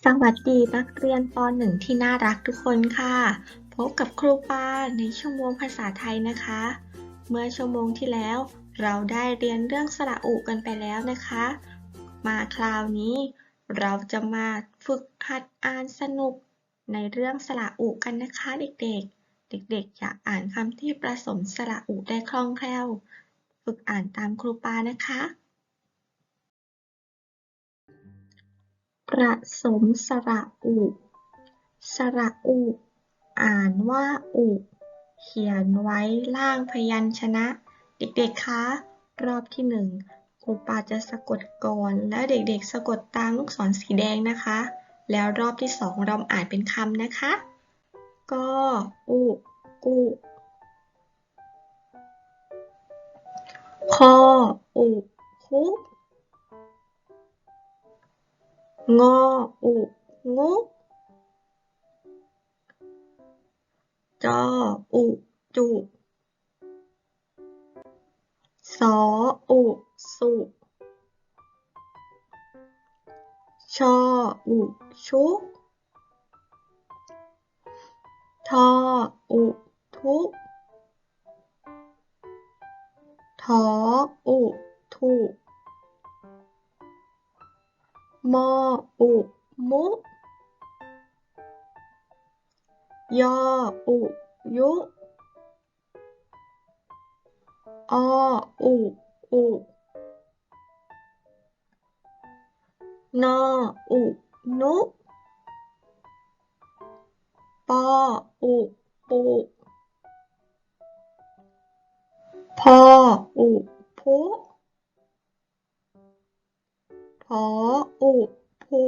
สวัสดีนักเรียนป .1 ที่น่ารักทุกคนค่ะ พบกับครูปาในชั่วโมงภาษาไทยนะคะ เมื่อชั่วโมงที่แล้ว เราได้เรียนเรื่องสระอุกันไปแล้วนะคะ มาคราวนี้ เราจะมาฝึกหัดอ่านสนุกในเรื่องสระอุกันนะคะเด็กๆ เด็กๆ อยากอ่านคำที่ประสมสระอุได้คล่องแคล่ว ฝึกอ่านตามครูปานะคะ ประสมสระอุ สระอุ อ่านว่าอุ เขียนไว้ล่างพยัญชนะ เด็กๆ คะ รอบที่หนึ่งครูปาจะสะกดก่อน แล้วเด็กๆ สะกดตามลูกศรสีแดงนะคะ แล้วรอบที่สองเราอ่านเป็นคำนะคะกออุ กุ คอ อุ คุ งออุงุจออุจุสออุสุชออุชุทอ อุทุถออุทุมออุมุยออุยุออุอุน ออุนุปออุผออุ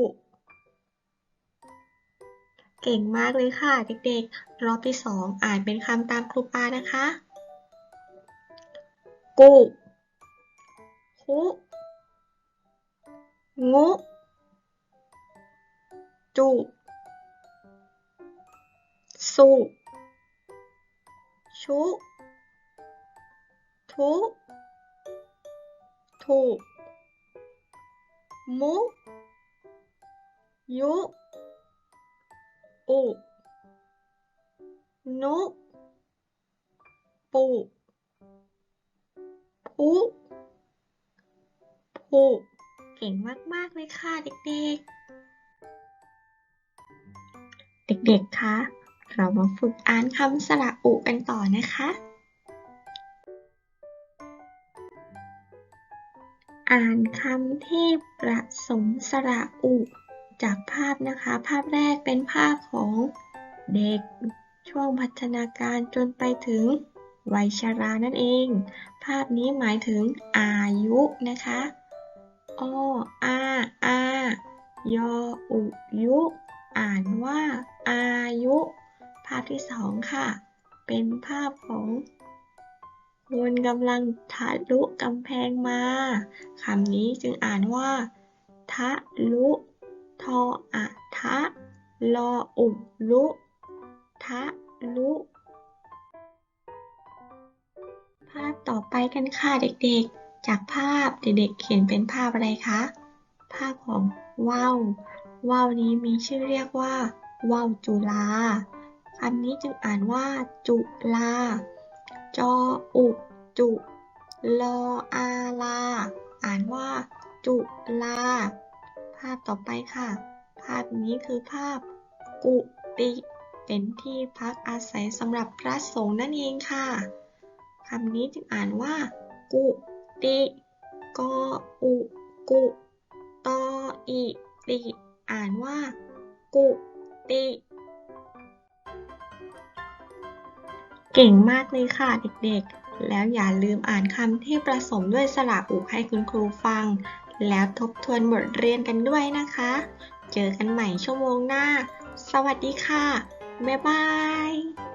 เก่งมากเลยค่ะ เด็กๆ รอบที่สองอ่านเป็นคำตามครูปานะคะ กุคุงุ จุ สุ ชุ ทุถุ มุยุอุนุปุพุผุเก่งมาก ๆ เลยค่ะเด็ก ๆ เด็ก ๆ คะ เรามาฝึกอ่านคำสระอุกันต่อนะคะ อ่านคำที่ประสมสระอุ จากภาพนะคะ ภาพแรกเป็นภาพของเด็กช่วงพัฒนาการจนไปถึงวัยชรานั่นเอง ภาพนี้หมายถึงอายุนะคะอออาอายออุยุ อ่านว่าอายุ ภาพที่สองค่ะ เป็นภาพของ คนกำลังทะลุกำแพงมาคำนี้จึงอ่านว่า ทะลุ ทออะทะ ลออุลุ ทะลุ ภาพต่อไปกันค่ะเด็กๆ จากภาพเด็กๆเขียนเป็นภาพอะไรคะ ภาพของว่าว ว่าวนี้มีชื่อเรียกว่าว่าวจุฬาคำนี้จึงอ่านว่า จุลา จออุจุลออาลา อ่านว่า จุลา ภาพต่อไปค่ะ ภาพนี้คือภาพกุฏิเป็นที่พักอาศัยสำหรับพระสงฆ์นั่นเองค่ะคำนี้จึงอ่านว่า กุติกออุกุตออิติ อ่านว่า กุติ เก่งมากเลยค่ะเด็กๆ แล้วอย่าลืมอ่านคำที่ประสมด้วยสระอุให้คุณครูฟัง แล้วทบทวนบทเรียนกันด้วยนะคะ เจอกันใหม่ชั่วโมงหน้า สวัสดีค่ะ บ๊ายบาย